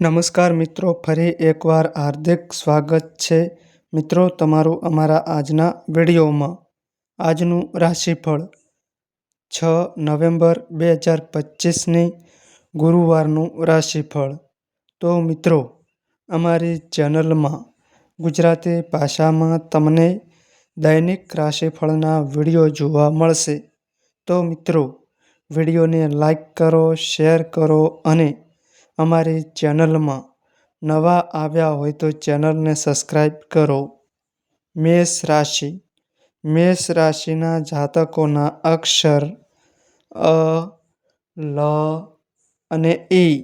નમસ્કાર મિત્રો, ફરી એકવાર હાર્દિક સ્વાગત છે મિત્રો તમારું અમારા આજના વિડીયોમાં. આજનું રાશિફળ છ નવેમ્બર બે હજાર પચીસની ગુરુવારનું રાશિફળ. તો મિત્રો, અમારી ચેનલમાં ગુજરાતી ભાષામાં તમને દૈનિક રાશિફળના વીડિયો જોવા મળશે. તો મિત્રો, વિડીયોને લાઈક કરો, શેર કરો અને અમારી ચેનલમાં નવા આવ્યા હોય તો ચેનલને સબસ્ક્રાઈબ કરો. મેષ રાશિ. મેષ રાશિના જાતકોના અક્ષર અ, લ અને ઈ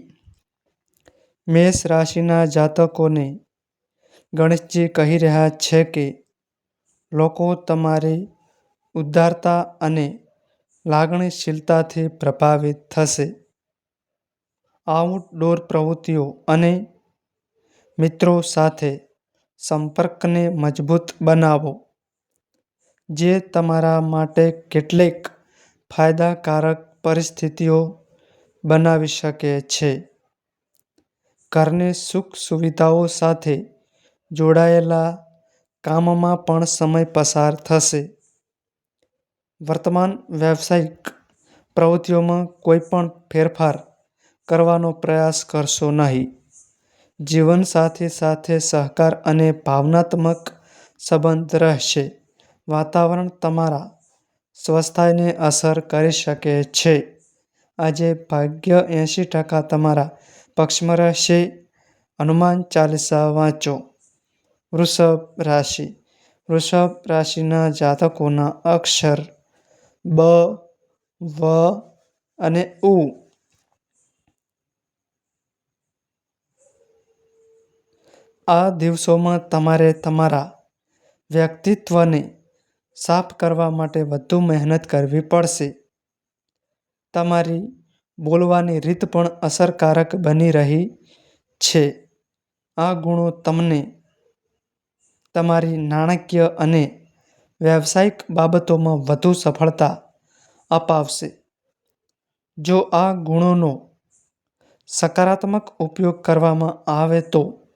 મેષ રાશિના જાતકોને ગણેશજી કહી રહ્યા છે કે, લોકો તમારી ઉદારતા અને લાગણીશીલતાથી પ્રભાવિત થશે. આઉટડોર પ્રવૃત્તિઓ અને મિત્રો સાથે સંપર્કને મજબૂત બનાવો, જે તમારા માટે કેટલીક ફાયદાકારક પરિસ્થિતિઓ બનાવી શકે છે. ઘરની સુખ સુવિધાઓ સાથે જોડાયેલા કામમાં પણ સમય પસાર થશે. વર્તમાન વ્યવસાયિક પ્રવૃત્તિઓમાં કોઈપણ ફેરફાર કરવાનો પ્રયાસ કરશો નહીં. જીવનસાથી સાથે સહકાર અને ભાવનાત્મક સંબંધ રહેશે. વાતાવરણ તમારા સ્વસ્થાને અસર કરી શકે છે. આજે ભાગ્ય એંશી ટકા તમારા પક્ષમાં રહેશે. હનુમાન ચાલીસા વાંચો. વૃષભ રાશિ. વૃષભ રાશિના જાતકોના અક્ષર બ, વ અને ઉ. આ દિવસોમાં તમારે તમારા વ્યક્તિત્વને સાફ કરવા માટે વધુ મહેનત કરવી પડશે. તમારી બોલવાની રીત પણ અસરકારક બની રહી છે. આ ગુણો તમને તમારી નાણાકીય અને વ્યવસાયિક બાબતોમાં વધુ સફળતા અપાવશે. જો આ ગુણોનો સકારાત્મક ઉપયોગ કરવામાં આવે તો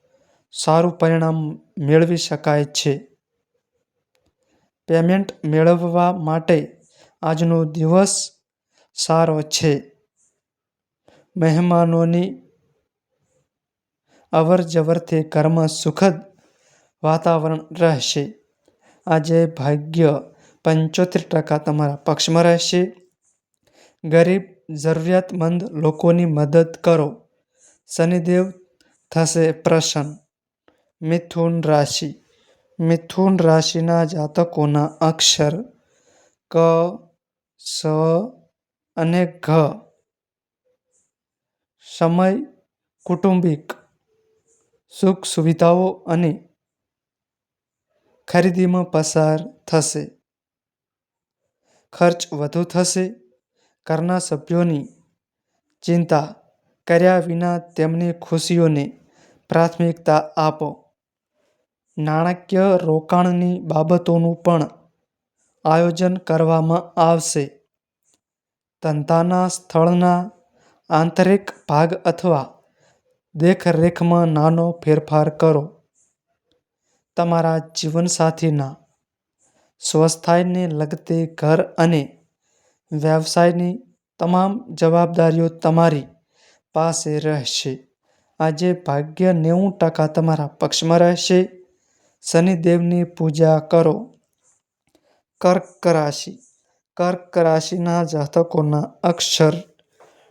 સારું પરિણામ મેળવી શકાય છે. પેમેન્ટ મેળવવા માટે આજનો દિવસ સારો છે. મહેમાનોની અવર જવરથી ઘરમાં સુખદ વાતાવરણ રહેશે. આજે ભાગ્ય પંચોતેર ટકા તમારા પક્ષમાં રહેશે. ગરીબ, જરૂરિયાતમંદ લોકોની મદદ કરો. શનિદેવ થશે પ્રસન્ન. મિથુન રાશિ. મિથુન રાશિના જાતકોના અક્ષર ક, સ અને ઘ. સમય, કુટુંબિક, સુખ સુવિધાઓ અને ખરીદીમાં પસાર થશે. ખર્ચ વધુ થશે. ઘરના સભ્યોની ચિંતા કર્યા વિના તેમની ખુશીઓને પ્રાથમિકતા આપો. નાણાકીય રોકાણની બાબતોનું પણ આયોજન કરવામાં આવશે. ધંધાના સ્થળના આંતરિક ભાગ અથવા દેખરેખમાં નાનો ફેરફાર કરો. તમારા જીવનસાથીના સ્વસ્થાયને લગતી ઘર અને વ્યવસાયની તમામ જવાબદારીઓ તમારી પાસે રહેશે. આજે ભાગ્ય નેવું ટકા તમારા પક્ષમાં રહેશે. શનિદેવની પૂજા કરો. કર્ક રાશિ. કર્ક રાશિના જાતકોના અક્ષર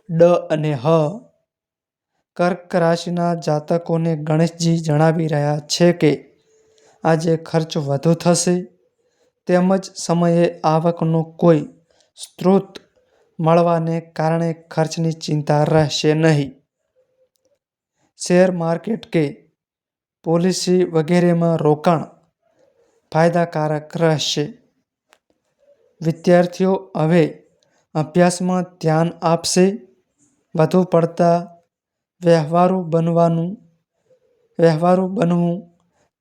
ડ અને હ. કર્ક રાશિના જાતકોને ગણેશજી જણાવી રહ્યા છે કે આજે ખર્ચ વધુ થશે. તેમજ સમયે આવકનો કોઈ સ્ત્રોત મળવાને કારણે ખર્ચની ચિંતા રહેશે નહીં. શેર માર્કેટ કે પોલિસી વગેરેમાં રોકાણ ફાયદાકારક રહેશે. વિદ્યાર્થીઓ હવે અભ્યાસમાં ધ્યાન આપશે. વધુ પડતા વ્યવહારુ બનવાનું, વ્યવહારુ બનવું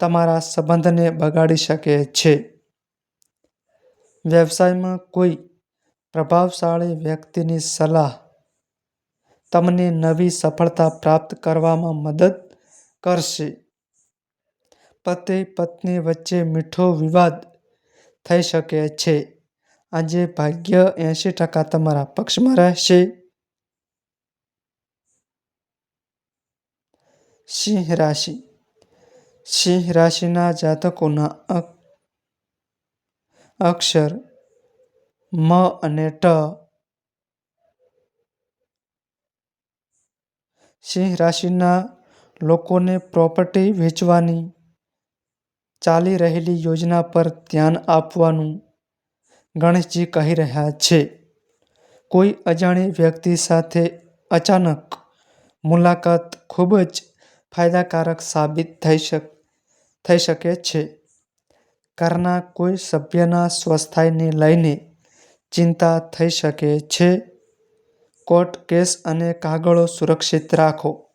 તમારા સંબંધને બગાડી શકે છે. વ્યવસાયમાં કોઈ પ્રભાવશાળી વ્યક્તિની સલાહ તમને નવી સફળતા પ્રાપ્ત કરવામાં મદદ કરશે. પતિ પત્ની વચ્ચે મીઠો વિવાદ થઈ શકે છે. આજે ભાગ્ય એંશી ટકા તમારા પક્ષમાં રહેશે. સિંહ રાશિ. સિંહ રાશિના જાતકોના અક્ષર મ અને ટ. સિંહ રાશિના લોકોને પ્રોપર્ટી વેચવાની ચાલી રહેલી યોજના પર ધ્યાન આપવાનું ગણેશજી કહી રહ્યા છે. કોઈ અજાણી વ્યક્તિ સાથે અચાનક મુલાકાત ખૂબ જ ફાયદાકારક સાબિત થઈ શક, થઈ શકે છે. ઘરના કોઈ સભ્યના સ્વસ્થાયને લઈને ચિંતા થઈ શકે છે. કોર્ટ કેસ અને કાગળો સુરક્ષિત રાખો.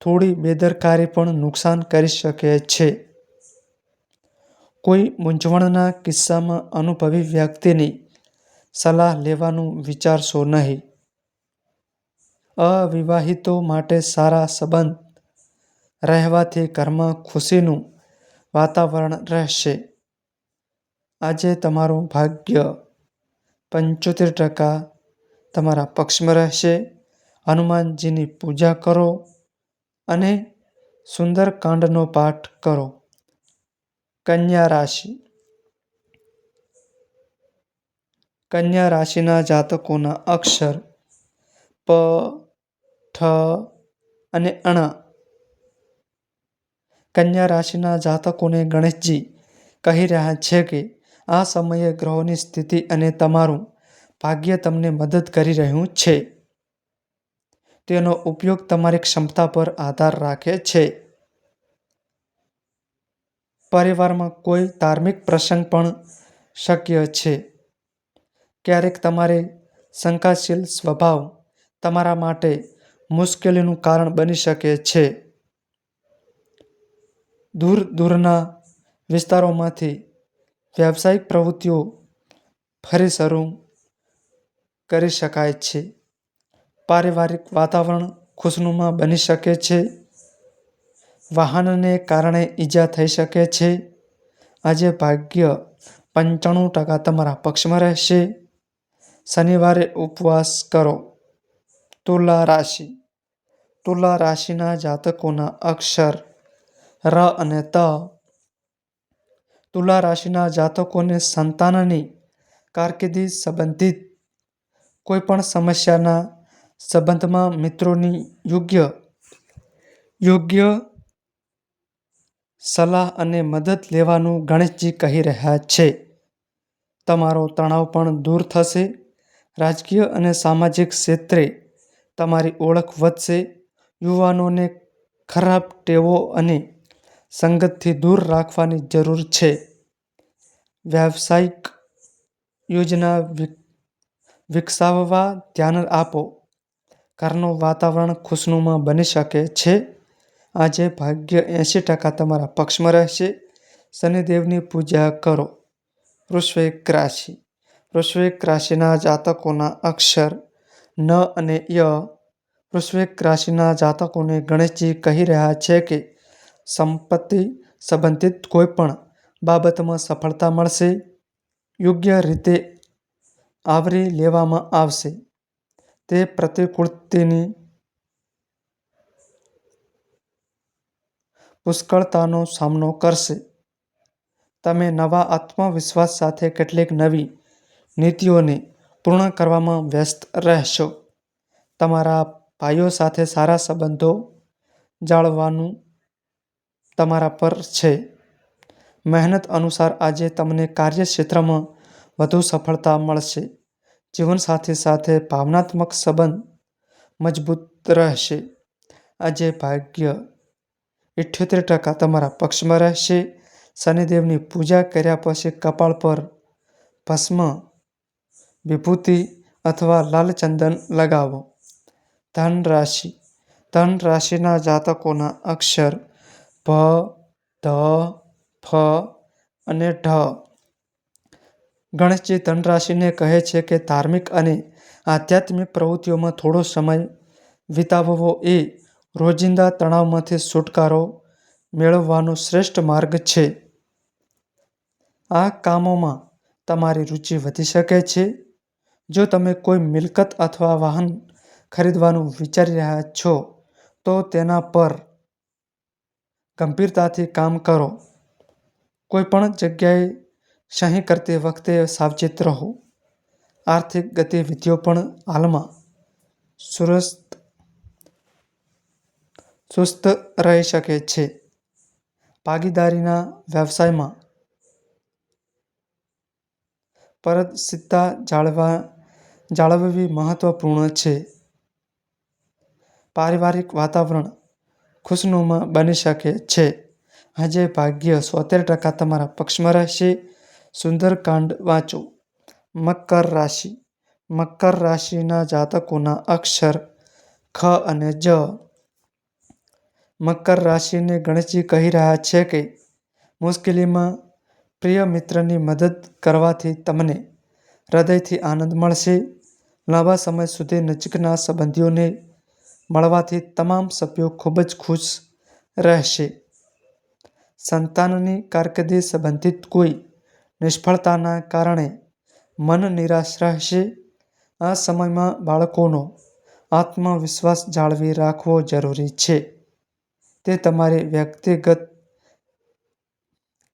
થોડી બેદરકારી પણ નુકસાન કરી શકે છે. કોઈ મૂંઝવણના કિસ્સામાં અનુભવી વ્યક્તિની સલાહ લેવાનું વિચારશો નહીં. અવિવાહિતો માટે સારા સંબંધ રહેવાથી ઘરમાં ખુશીનું વાતાવરણ રહેશે. આજે તમારું ભાગ્ય પંચોતેર ટકા તમારા પક્ષમાં રહેશે. હનુમાનજીની પૂજા કરો અને સુંદરકાંડનો પાઠ કરો. કન્યા રાશિ. કન્યા રાશિના જાતકોના અક્ષર પ, ઠ અને અણ. કન્યા રાશિના જાતકોને ગણેશજી કહી રહ્યા છે કે, આ સમયે ગ્રહોની સ્થિતિ અને તમારું ભાગ્ય તમને મદદ કરી રહ્યું છે. તેનો ઉપયોગ તમારી ક્ષમતા પર આધાર રાખે છે. પરિવારમાં કોઈ ધાર્મિક પ્રસંગ પણ શક્ય છે. ક્યારેક તમારે શંકાશીલ સ્વભાવ તમારા માટે મુશ્કેલીનું કારણ બની શકે છે. દૂર દૂરના વિસ્તારોમાંથી વ્યવસાયિક પ્રવૃત્તિઓ ફરી શરૂ કરી શકાય છે. પારિવારિક વાતાવરણ ખુશનુમા બની શકે છે. વાહનને કારણે ઈજા થઈ શકે છે. આજે ભાગ્ય પંચાણું ટકા તમારા પક્ષમાં રહેશે. શનિવારે ઉપવાસ કરો. તુલા રાશિ. તુલા રાશિના જાતકોના અક્ષર ર અને ત. તુલા રાશિના જાતકોને સંતાનની કારકિર્દી સંબંધિત કોઈપણ સમસ્યાના સંબંધમાં મિત્રોની યોગ્ય યોગ્ય સલાહ અને મદદ લેવાનું ગણેશજી કહી રહ્યા છે. તમારો તણાવ પણ દૂર થશે. રાજકીય અને સામાજિક ક્ષેત્રે તમારી ઓળખ વધશે. યુવાનોને ખરાબ ટેવો અને સંગતથી દૂર રાખવાની જરૂર છે. વ્યાવસાયિક યોજના વિકસાવવા ધ્યાન આપો. ઘરનું વાતાવરણ ખુશનુમા બની શકે છે. આજે ભાગ્ય એંશી ટકા તમારા પક્ષમાં રહેશે. શનિદેવની પૂજા કરો. વૃશ્ચિક રાશિ. વૃશ્ચિક રાશિના જાતકોના અક્ષર ન અને ય. વૃશ્ચિક રાશિના જાતકોને ગણેશજી કહી રહ્યા છે કે સંપત્તિ સંબંધિત કોઈપણ બાબતમાં સફળતા મળશે. યોગ્ય રીતે આવરી લેવામાં આવશે. તે પ્રતિકૂળતાની પુષ્કળતાનો સામનો કરશે. તમે નવા આત્મવિશ્વાસ સાથે કેટલીક નવી નીતિઓને પૂર્ણ કરવામાં વ્યસ્ત રહેશો. તમારા ભાઈઓ સાથે સારા સંબંધો જાળવવાનું તમારા પર છે. મહેનત અનુસાર આજે તમને કાર્યક્ષેત્રમાં વધુ સફળતા મળશે. જીવનસાથી સાથે ભાવનાત્મક સંબંધ મજબૂત રહેશે. આજે ભાગ્ય ઇઠ્યોતેર ટકા તમારા પક્ષમાં રહેશે. શનિદેવની પૂજા કર્યા પછી કપાળ પર ભસ્મ, વિભૂતિ અથવા લાલચંદન લગાવો. ધન રાશિ. ધન રાશિના જાતકોના અક્ષર ભ, ધ, ફ અને ઢ. ગણેશજી ધન રાશિને કહે છે કે ધાર્મિક અને આધ્યાત્મિક પ્રવૃત્તિઓમાં થોડો સમય વિતાવવો એ રોજિંદા તણાવમાંથી છુટકારો મેળવવાનો શ્રેષ્ઠ માર્ગ છે. આ કામોમાં તમારી રુચિ વધી શકે છે. જો તમે કોઈ મિલકત અથવા વાહન ખરીદવાનું વિચારી રહ્યા છો, તો તેના પર ગંભીરતાથી કામ કરો. કોઈપણ જગ્યાએ સહી કરતી વખતે સાવચેત રહો. આર્થિક ગતિવિધિઓ પણ હાલમાં સુસ્ત રહી શકે છે. ભાગીદારીના વ્યવસાયમાં પારદર્શિતા જાળવવી મહત્વપૂર્ણ છે. પારિવારિક વાતાવરણ ખુશનુમા બની શકે છે. આજે ભાગ્ય સોતેર ટકા તમારા પક્ષમાં રહેશે. સુંદરકાંડ વાંચો. મકર રાશિ મકર રાશિના જાતકોના અક્ષર ખ અને જ. મકર રાશિને ગણેશજી કહી રહ્યા છે કે, મુશ્કેલીમાં પ્રિય મિત્રની મદદ કરવાથી તમને હૃદયથી આનંદ મળશે. લાંબા સમય સુધી નજીકના સંબંધીઓને મળવાથી તમામ સભ્યો ખૂબ જ ખુશ રહેશે. સંતાનની કારકિર્દી સંબંધિત કોઈ નિષ્ફળતાના કારણે મન નિરાશ રહેશે. આ સમયમાં બાળકોનો આત્મવિશ્વાસ જાળવી રાખવો જરૂરી છે. તે તમારી વ્યક્તિગત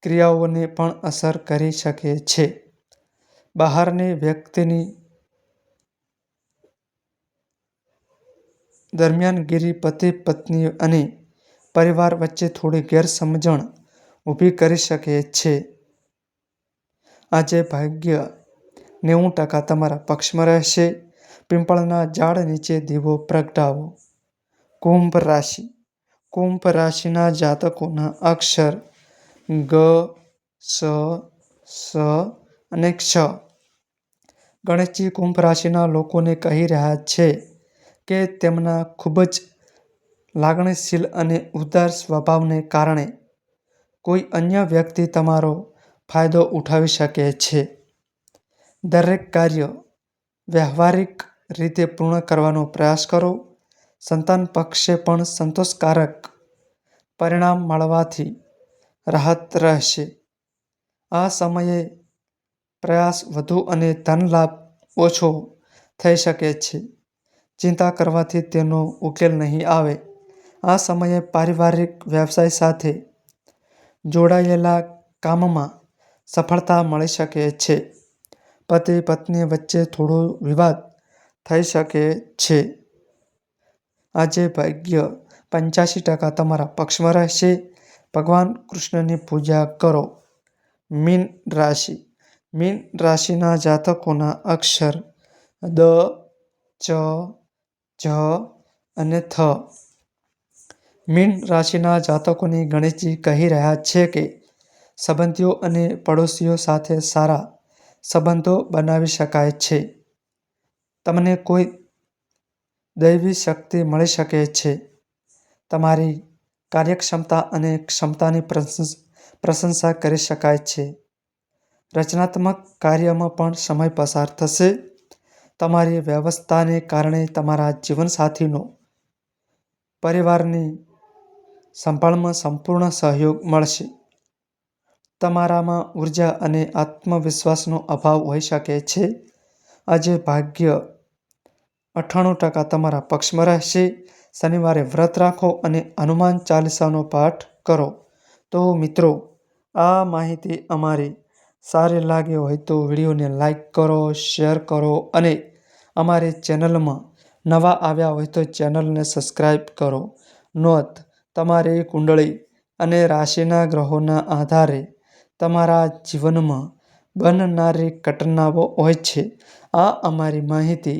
ક્રિયાઓને પણ અસર કરી શકે છે. બહારની વ્યક્તિની દરમિયાનગીરી પતિ-પત્ની અને પરિવાર વચ્ચે થોડી ગેરસમજણ ઊભી કરી શકે છે. આજે ભાગ્ય નેવું ટકા તમારા પક્ષમાં રહેશે. પિંપળના ઝાડ નીચે દીવો પ્રગટાવો. કુંભ રાશિ કુંભ રાશિના જાતકોના અક્ષર ગ, સ, સ અને ક્ષ. ગણેશજી કુંભ રાશિના લોકોને કહી રહ્યા છે કે તેમના ખૂબ જ લાગણીશીલ અને ઉદાર સ્વભાવને કારણે કોઈ અન્ય વ્યક્તિ તમારો ફાયદો ઉઠાવી શકે છે. દરેક કાર્ય વ્યવહારિક રીતે પૂર્ણ કરવાનો પ્રયાસ કરો. સંતાન પક્ષે પણ સંતોષકારક પરિણામ મળવાથી રાહત રહેશે. આ સમયે પ્રયાસ વધુ અને ધનલાભ ઓછો થઈ શકે છે. ચિંતા કરવાથી તેનો ઉકેલ નહીં આવે. આ સમયે પારિવારિક વ્યવસાય સાથે જોડાયેલા કામમાં સફળતા મળી શકે છે. પતિ-પત્ની વચ્ચે થોડો વિવાદ થઈ શકે છે. આજે ભાગ્ય પંચ્યાસી ટકા તમારા પક્ષમાં રહેશે. ભગવાન કૃષ્ણની પૂજા કરો. મીન રાશિ મીન રાશિના જાતકોના અક્ષર દ, ચ, જ અને થ. મીન રાશિના જાતકોની ગણેશજી કહી રહ્યા છે કે સંબંધીઓ અને પડોશીઓ સાથે સારા સંબંધો બનાવી શકાય છે. તમને કોઈ દૈવી શક્તિ મળી શકે છે. તમારી કાર્યક્ષમતા અને ક્ષમતાની પ્રશંસા કરી શકાય છે. રચનાત્મક કાર્યમાં પણ સમય પસાર થશે. તમારી વ્યવસ્થાને કારણે તમારા જીવનસાથીનો, પરિવારની સંભાળમાં સંપૂર્ણ સહયોગ મળશે. તમારામાં ઊર્જા અને આત્મવિશ્વાસનો અભાવ હોઈ શકે છે. આજે ભાગ્ય અઠ્ઠાણું ટકા તમારા પક્ષમાં રહેશે. શનિવારે વ્રત રાખો અને હનુમાન ચાલીસાનો પાઠ કરો. તો મિત્રો આ માહિતી અમારી સારી લાગી હોય તો વિડીયોને લાઈક કરો, શેર કરો અને અમારી ચેનલમાં નવા આવ્યા હોય તો ચેનલને સબસ્ક્રાઈબ કરો. નોંધ તમારી કુંડળી અને રાશિના ગ્રહોના આધારે તમારા જીવનમાં બનનારી ઘટનાઓ હોય છે. આ અમારી માહિતી